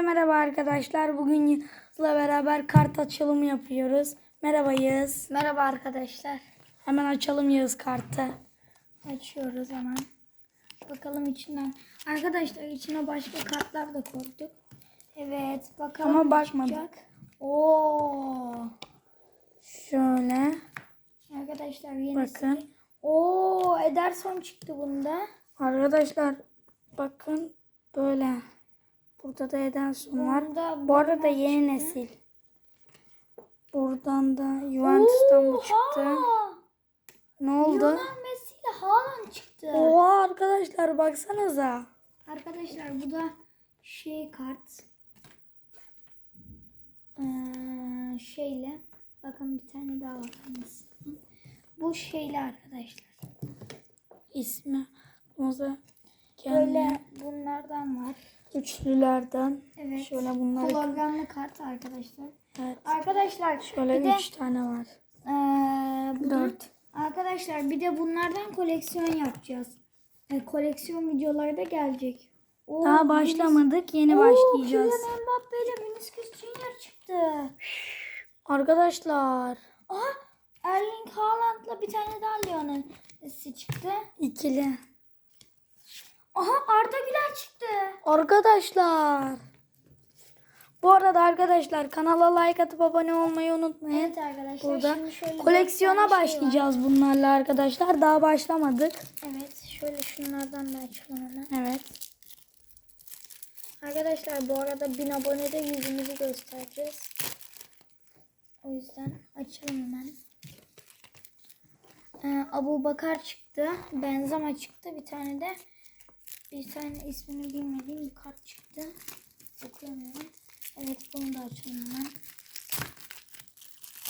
Hepinize merhaba arkadaşlar. Bugün Yağız'la beraber kart açılımı yapıyoruz. Merhaba Yağız. Merhaba arkadaşlar. Hemen açalım Yağız kartı. Açıyoruz hemen. Bakalım içinden. Arkadaşlar içine başka kartlar da koyduk. Evet bakalım Ama bakmadık. çıkacak. Oo. Şöyle. Arkadaşlar yenisi. Bakın. Oo Ederson çıktı bunda. Arkadaşlar bakın böyle. Burada da Ederson var. Bunda Bu arada yeni çıktı. nesil. Buradan da Juventus'tan bu çıktı. Ne oldu? Lionel Messi ile Haaland çıktı. Oha arkadaşlar baksanıza. Arkadaşlar bu da şey kart. Ee, şeyle. Bakın bir tane daha var. Bu şeyle arkadaşlar. İsmi. Moza. Böyle bunlardan var. Üçlülerden. Evet. Şöyle bunlar. Hologramlı kart arkadaşlar. Evet. Arkadaşlar Şöyle bir de üç tane var. ee, bu Dört. Arkadaşlar bir de bunlardan koleksiyon yapacağız. E, koleksiyon videoları da gelecek. Oo, Daha başlamadık. Yeni Oo, başlayacağız. Kylian Mbappe ile Vinicius Junior çıktı. Arkadaşlar. Aha Erling Haaland'la bir tane daha Messi çıktı. ikili. Aha Arda Güler çıktı. Arkadaşlar. Bu arada arkadaşlar kanala like atıp abone olmayı unutmayın. Evet arkadaşlar Burada şimdi şöyle dört koleksiyona tane şey var. başlayacağız bunlarla arkadaşlar. Daha başlamadık. Evet şöyle şunlardan da açalım hemen. Evet. Arkadaşlar bu arada 1000 abonede yüzümüzü göstereceğiz. O yüzden açalım hemen. Ee, Abu Bakar çıktı. Benzema çıktı. Bir tane de bir tane ismini bilmediğim bir kart çıktı. Okuyamıyorum. Evet bunu da açalım hemen.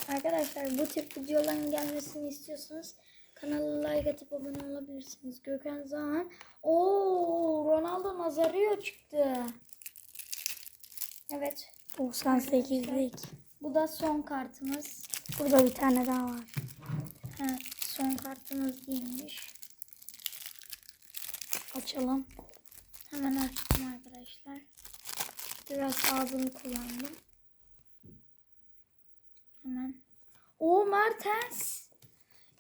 Arkadaşlar bu tip videoların gelmesini istiyorsanız kanala like atıp abone olabilirsiniz. Gökhan Zahan. Oo Ronaldo Nazario çıktı. Evet. 98'lik. Bu da son kartımız. Burada bir tane daha var. Ha, son kartımız değilmiş. Açalım. Hemen açtım arkadaşlar. Biraz ağzımı kullandım. Hemen. O Mertens.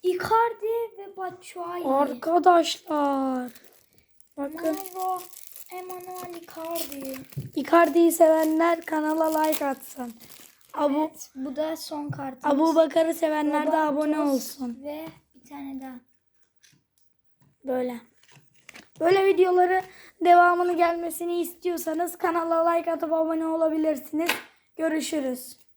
Icardi ve Batshuayi. Arkadaşlar. Bakın. Mauro Emanuel Icardi. Icardi'yi sevenler kanala like atsın. Abu, Evet, bu da son kartımız. Abu Bakar'ı sevenler de Roberto abone olsun. Ve bir tane daha. Böyle. Böyle videoları devamını gelmesini istiyorsanız kanala like atıp abone olabilirsiniz. Görüşürüz.